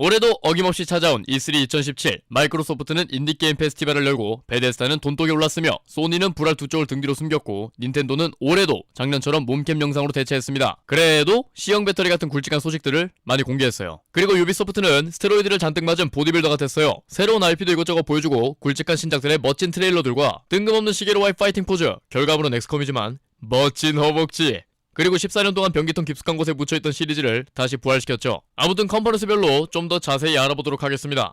올해도 어김없이 찾아온 E3 2017 마이크로소프트는 인디게임 페스티벌을 열고 베데스다는 돈독에 올랐으며 소니는 불알 두 쪽을 등 뒤로 숨겼고 닌텐도는 올해도 작년처럼 몸캠 영상으로 대체했습니다. 그래도 C형 배터리 같은 굵직한 소식들을 많이 공개했어요. 그리고 유비소프트는 스테로이드를 잔뜩 맞은 보디빌더 같았어요. 새로운 IP도 이것저것 보여주고 굵직한 신작들의 멋진 트레일러들과 뜬금없는 시계로와의 파이팅 포즈 결과물은 엑스컴이지만 멋진 허벅지 그리고 14년 동안 변기통 깊숙한 곳에 묻혀있던 시리즈를 다시 부활시켰죠. 아무튼 컨퍼런스별로 좀 더 자세히 알아보도록 하겠습니다.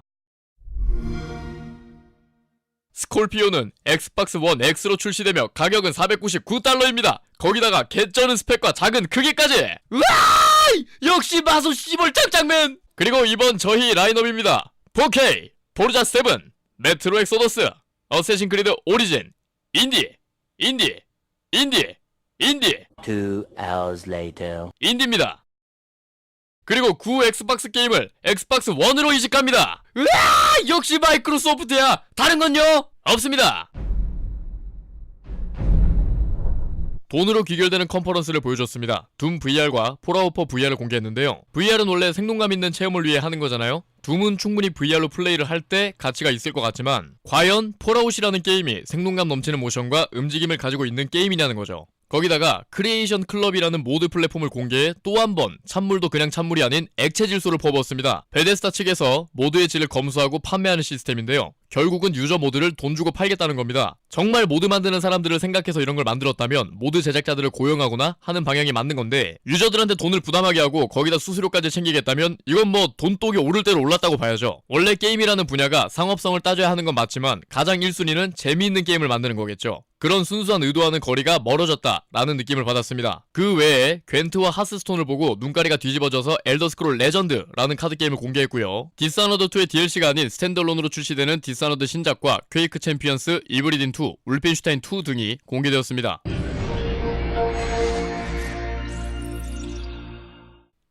스콜피오는 엑스박스 원 X로 출시되며 가격은 499달러입니다. 거기다가 개쩌는 스펙과 작은 크기까지! 으아! 역시 마소 씨볼 짱짱맨! 그리고 이번 저희 라인업입니다. 4K, 포르자 7, 메트로 엑소더스, 어쌔신 크리드 오리진, 인디, 인디, 인디, 인디, Two hours later. 인디입니다. 그리고 구 엑스박스 게임을 엑스박스 1으로 이식합니다. 으아! 역시 마이크로소프트야. 다른 건요? 없습니다. 돈으로 귀결되는 컨퍼런스를 보여줬습니다. 둠 VR과 폴아웃4 VR을 공개했는데요. VR은 원래 생동감 있는 체험을 위해 하는 거잖아요. 둠은 충분히 VR로 플레이를 할 때 가치가 있을 것 같지만 과연 폴아웃이라는 게임이 생동감 넘치는 모션과 움직임을 가지고 있는 게임이냐는 거죠. 거기다가 크리에이션 클럽이라는 모드 플랫폼을 공개해 또 한 번 찬물도 그냥 찬물이 아닌 액체 질소를 퍼부었습니다. 베데스타 측에서 모드의 질을 검수하고 판매하는 시스템인데요. 결국은 유저 모드를 돈 주고 팔겠다는 겁니다. 정말 모드 만드는 사람들을 생각해서 이런 걸 만들었다면 모드 제작자들을 고용하거나 하는 방향이 맞는 건데 유저들한테 돈을 부담하게 하고 거기다 수수료까지 챙기겠다면 이건 뭐 돈독이 오를 대로 올랐다고 봐야죠. 원래 게임이라는 분야가 상업성을 따져야 하는 건 맞지만 가장 1순위는 재미있는 게임을 만드는 거겠죠. 그런 순수한 의도와는 거리가 멀어졌다라는 느낌을 받았습니다. 그 외에 괜트와 하스스톤을 보고 눈가리가 뒤집어져서 엘더스크롤 레전드라는 카드 게임을 공개했고요. 디스아너드 2의 DLC가 아닌 스탠드얼론으로 출시되는 디스 아너드 신작과 퀘이크 챔피언스, 이브리딘 2, 울펜슈타인 2 등이 공개되었습니다.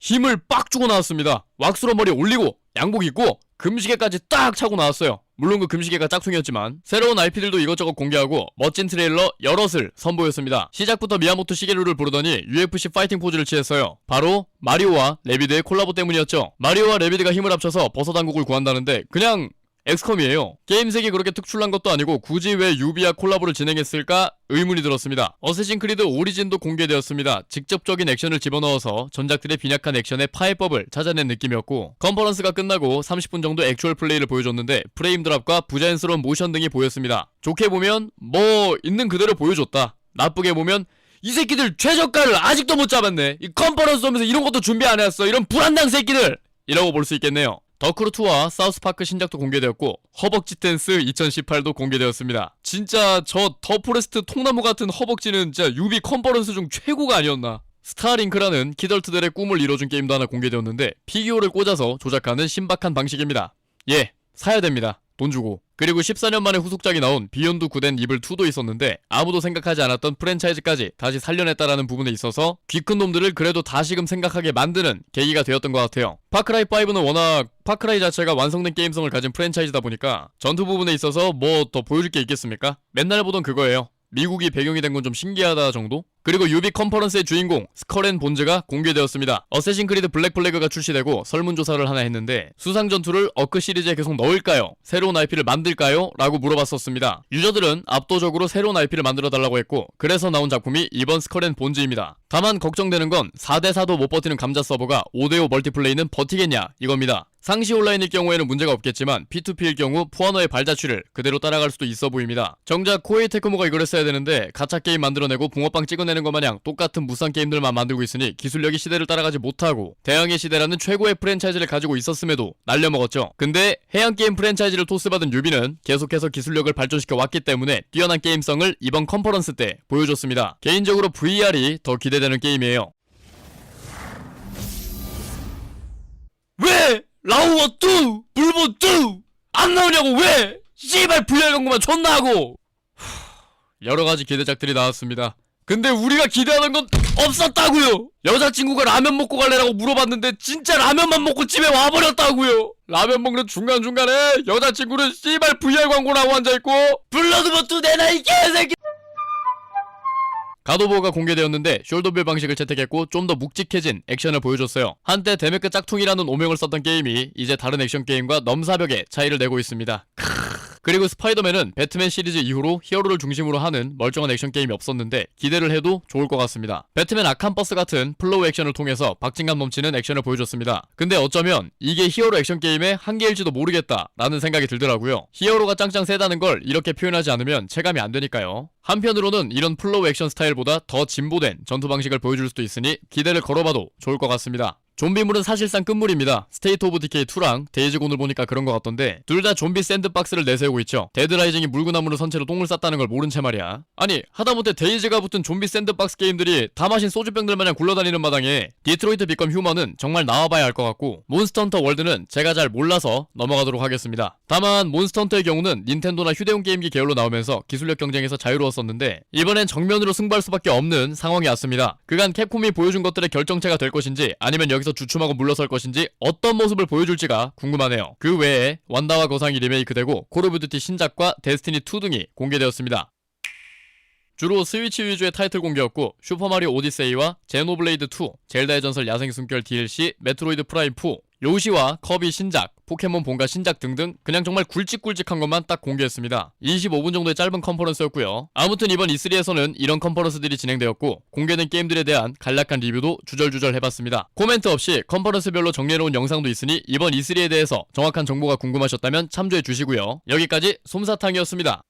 힘을 빡 주고 나왔습니다. 왁스로 머리 올리고 양복 입고 금시계까지 딱 차고 나왔어요. 물론 그 금시계가 짝퉁이었지만 새로운 IP들도 이것저것 공개하고 멋진 트레일러 여럿을 선보였습니다. 시작부터 미야모토 시게루를 부르더니 UFC 파이팅 포즈를 취했어요. 바로 마리오와 레비드의 콜라보 때문이었죠. 마리오와 레비드가 힘을 합쳐서 버섯 왕국을 구한다는데 그냥 엑스컴이에요. 게임색이 그렇게 특출난 것도 아니고 굳이 왜 유비와 콜라보를 진행했을까 의문이 들었습니다. 어쌔신 크리드 오리진도 공개되었습니다. 직접적인 액션을 집어넣어서 전작들의 빈약한 액션의 파해법을 찾아낸 느낌이었고 컨퍼런스가 끝나고 30분 정도 액추얼 플레이를 보여줬는데 프레임 드랍과 부자연스러운 모션 등이 보였습니다. 좋게 보면 뭐 있는 그대로 보여줬다. 나쁘게 보면 이 새끼들 최저가를 아직도 못 잡았네. 이 컨퍼런스 오면서 이런 것도 준비 안 해왔어. 이런 불안당 새끼들! 이라고 볼 수 있겠네요. 더크루2와 사우스파크 신작도 공개되었고 허벅지 댄스 2018도 공개되었습니다. 진짜 저 더 포레스트 통나무 같은 허벅지는 진짜 유비 컨퍼런스 중 최고가 아니었나. 스타링크라는 키덜트들의 꿈을 이뤄준 게임도 하나 공개되었는데 피규어를 꽂아서 조작하는 신박한 방식입니다. 예, 사야 됩니다. 돈 주고. 그리고 14년 만에 후속작이 나온 비욘드 구덴 이블 2도 있었는데 아무도 생각하지 않았던 프랜차이즈까지 다시 살려냈다라는 부분에 있어서 귀 큰 놈들을 그래도 다시금 생각하게 만드는 계기가 되었던 것 같아요. 파크라이 5는 워낙 파크라이 자체가 완성된 게임성을 가진 프랜차이즈다 보니까 전투 부분에 있어서 뭐 더 보여줄 게 있겠습니까? 맨날 보던 그거예요. 미국이 배경이 된 건 좀 신기하다 정도? 그리고 유비 컨퍼런스의 주인공 스컬앤 본즈가 공개되었습니다. 어쌔신 크리드 블랙 플래그가 출시되고 설문조사를 하나 했는데 수상 전투를 어크 시리즈에 계속 넣을까요? 새로운 IP를 만들까요? 라고 물어봤었습니다. 유저들은 압도적으로 새로운 IP를 만들어 달라고 했고 그래서 나온 작품이 이번 스컬앤 본즈입니다. 다만 걱정되는 건 4대4도 못 버티는 감자 서버가 5대5 멀티플레이는 버티겠냐 이겁니다. 상시 온라인일 경우에는 문제가 없겠지만 P2P일 경우 푸아너의 발자취를 그대로 따라갈 수도 있어 보입니다. 정작 코에이 테크모가 이걸 했어야 되는데 가짜 게임 만들어내고 붕어빵 찍어내 는 것 마냥 똑같은 무쌍 게임들만 만들고 있으니 기술력이 시대를 따라가지 못하고 대항의 시대라는 최고의 프랜차이즈를 가지고 있었음에도 날려먹었죠. 근데 해양 게임 프랜차이즈를 토스받은 유비는 계속해서 기술력을 발전시켜 왔기 때문에 뛰어난 게임성을 이번 컨퍼런스 때 보여줬습니다. 개인적으로 VR이 더 기대되는 게임이에요. 왜 라우어 2 불본 2안 나오냐고 왜 씨발 VR 광고만 존나 하고 여러 가지 기대작들이 나왔습니다. 근데 우리가 기대하던 건 없었다고요. 여자친구가 라면 먹고 갈래라고 물어봤는데 진짜 라면만 먹고 집에 와버렸다고요. 라면 먹는 중간 중간에 여자친구는 씨발 VR 광고라고 앉아 있고 블러드버투 내놔 이 개새끼. 가도보가 공개되었는데 숄더빌 방식을 채택했고 좀 더 묵직해진 액션을 보여줬어요. 한때 데메크 짝퉁이라는 오명을 썼던 게임이 이제 다른 액션 게임과 넘사벽의 차이를 내고 있습니다. 그리고 스파이더맨은 배트맨 시리즈 이후로 히어로를 중심으로 하는 멀쩡한 액션 게임이 없었는데 기대를 해도 좋을 것 같습니다. 배트맨 아캄 버스 같은 플로우 액션을 통해서 박진감 넘치는 액션을 보여줬습니다. 근데 어쩌면 이게 히어로 액션 게임의 한계일지도 모르겠다라는 생각이 들더라고요. 히어로가 짱짱 세다는 걸 이렇게 표현하지 않으면 체감이 안 되니까요. 한편으로는 이런 플로우 액션 스타일보다 더 진보된 전투 방식을 보여줄 수도 있으니 기대를 걸어봐도 좋을 것 같습니다. 좀비물은 사실상 끝물입니다. 스테이트 오브 디케이 2랑 데이즈곤을 보니까 그런 것 같던데 둘 다 좀비 샌드박스를 내세우고 있죠. 데드라이징이 물구나무를 선체로 똥을 쌌다는 걸 모른 채 말이야. 아니 하다못해 데이즈가 붙은 좀비 샌드박스 게임들이 다 마신 소주병들 마냥 굴러다니는 마당에 디트로이트 비컴 휴먼은 정말 나와봐야 할 것 같고 몬스터 헌터 월드는 제가 잘 몰라서 넘어가도록 하겠습니다. 다만 몬스터 헌터의 경우는 닌텐도나 휴대용 게임기 계열로 나오면서 기술력 경쟁에서 자유로웠었는데 이번엔 정면으로 승부할 수밖에 없는 상황이 왔습니다. 그간 캡콤이 보여준 것들의 결정체가 될 것인지 아니면 여기서 주춤하고 물러설 것인지 어떤 모습을 보여줄지가 궁금하네요. 그 외에 완다와 거상이 리메이크되고 콜 오브 듀티 신작과 데스티니 2 등이 공개되었습니다. 주로 스위치 위주의 타이틀 공개였고 슈퍼마리오 오디세이와 제노블레이드 2, 젤다의 전설 야생 숨결 DLC, 메트로이드 프라임 4, 요시와 커비 신작, 포켓몬 본가 신작 등등 그냥 정말 굵직굵직한 것만 딱 공개했습니다. 25분 정도의 짧은 컨퍼런스였고요. 아무튼 이번 E3에서는 이런 컨퍼런스들이 진행되었고 공개된 게임들에 대한 간략한 리뷰도 주절주절 해봤습니다. 코멘트 없이 컨퍼런스별로 정리해놓은 영상도 있으니 이번 E3에 대해서 정확한 정보가 궁금하셨다면 참조해 주시고요. 여기까지 솜사탕이었습니다.